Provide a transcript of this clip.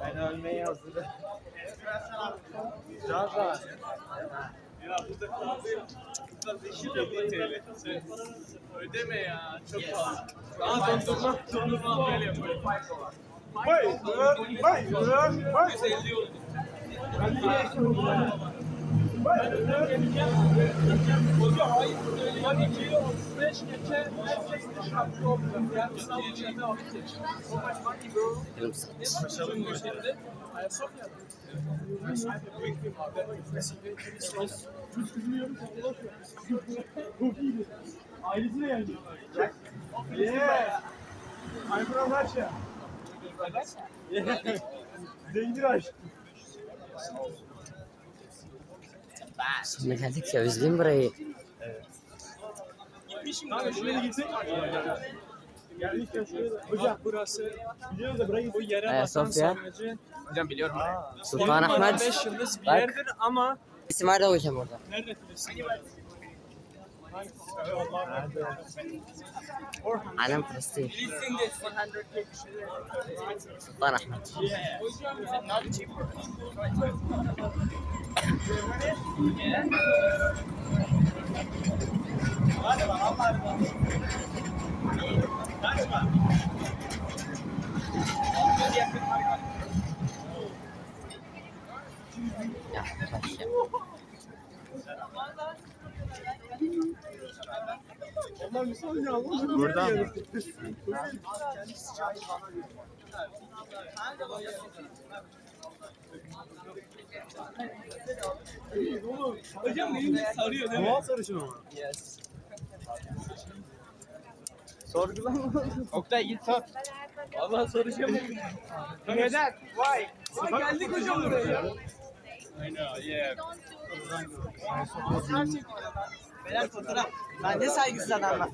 Ben ölmeye hazırım. Caza. Ya burada kahve burada beşi de bir TL. Ödeme ya çok pahalı. Aa dondurma dondurma böyle yapıyor. Vay, vay, vay, vay. 150 Hocam hayır. 12 35 geçe herkes şartlı olacak. Yani sınav içinde o bitecek. So much money bro. Konuşalım bu şekilde. Ayasofya'da. Ailesine geldi. Yeah. I'm from Russia. Yeah. Zengin aşk. Sonuna geldik ya özledim burayı. Kanka şuraya gitsek. Gelmişken şuraya da. Hocam burası biliyoruz da buraya bu gitsek. yere Ayasofya. Hocam biliyorum. Sultan Ahmet. 5 yıldız bir yerdir ama İsim var da hocam orada. nerede علم فلسطين. سلطان أحمد. Yeah, Buradan mı? Hocam benim sarıyor değil mi? Doğal sarışın ama. Yes. Sorgulama. Oktay git sor. Vallahi soracağım. Neden? Why? Why geldik hocam buraya? I know, yeah. Beyler fotoğraf. Ben ne saygısız adamlar.